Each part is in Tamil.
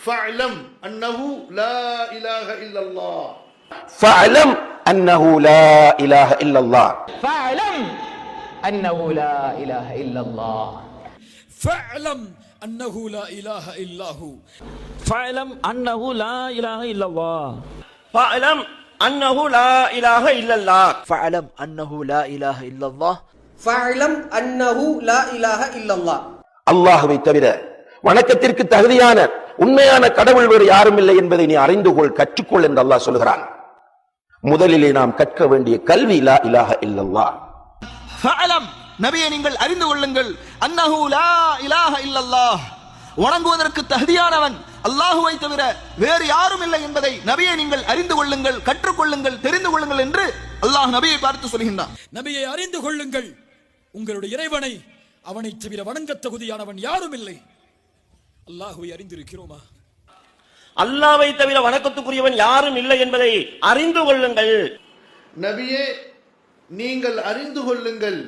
فاعلم أنه لا إله إلا الله فاعلم أنه لا إله إلا الله فاعلم أنه لا إله إلا الله فاعلم أنه لا إله إلا هو فاعلم أنه لا إله إلا الله فاعلم أنه لا إله إلا الله فاعلم أنه لا إله إلا الله فاعلم أنه لا إله إلا الله அல்லாஹுவை தவிர வணக்கத்திற்கு தகுதியான உண்மையான கடவுள் வேறு யாரும் இல்லை என்பதை நீ அறிந்து கொள் கற்றுக்கொள் என்று அல்லாஹ் சொல்கிறான். முதலிலே நாம் கற்க வேண்டிய கல்வி லா இலாஹ இல்லல்லாஹ். ஃபஅலம் நபியை நீங்கள் அறிந்து கொள்ளுங்கள். அன்னஹு லா இலாஹ இல்லல்லாஹ். வணங்குவதற்கு தகுதியானவன் அல்லாஹுவை தவிர வேறு யாரும் இல்லை என்பதை நபியை நீங்கள் அறிந்து கொள்ளுங்கள் கற்றுக்கொள்ளுங்கள் தெரிந்து கொள்ளுங்கள் என்று அல்லாஹ் நபியை பார்த்து சொல்கின்றான். நபியை அறிந்து கொள்ளுங்கள். உங்களுடைய இறைவனை அவனைத் தவிர வணங்கத் தகுதியானவன் யாரும் இல்லை. அல்லாஹுவை அறிந்திருக்கிறோமா? அல்லாவை தவிர வணக்கத்துக்குரியவன் யாரும் இல்லை என்பதை அறிந்து கொள்ளுங்கள். நபியே நீங்கள் அறிந்து கொள்ளுங்கள்.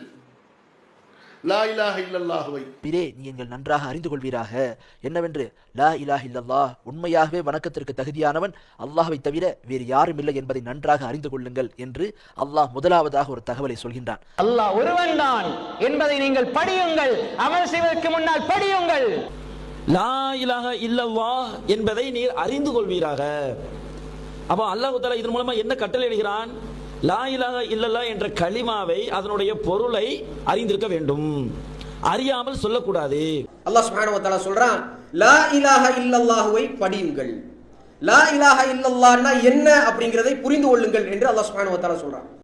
லா இலாஹ இல்லல்லாஹுவை. பிரே நீங்கள் நன்றாக அறிந்து கொள்வீராக. என்னவென்று? லா இலாஹ இல்லல்லாஹ் உண்மையாகவே வணக்கத்திற்கு தகுதியானவன் அல்லாஹ்வை தவிர வேறு யாரும் இல்லை என்பதை நன்றாக அறிந்து கொள்ளுங்கள் என்று அல்லாஹ் முதலாவதாக ஒரு தகவலை சொல்கின்றான். அல்லாஹ் ஒருவன் தான் என்பதை நீங்கள் படியுங்கள். அமல் செய்வதற்கு முன்னால் படியுங்கள். லா இலாஹ இல்லல்லாஹ் என்பதை நீர் அறிந்து கொள்வீராக. அப்போ அல்லாஹ் தாலா இதன் மூலமா என்ன கட்டளை எழுகிறான் லா இலாக இல்லல்லா என்ற கலிமாவை அதனுடைய பொருளை அறிந்திருக்க வேண்டும். அறியாமல் சொல்லக்கூடாது. அல்லாஹ் சுப்ஹானஹு வ தஆலா சொல்றான் லா இலாஹ இல்லல்லாஹுவை படியுங்கள். லா இலாஹ இல்லல்லாஹ்னா என்ன அப்படிங்கிறதை புரிந்து கொள்ளுங்கள் என்று அல்லாஹ் சுப்ஹானஹு வ தஆலா சொல்றான்.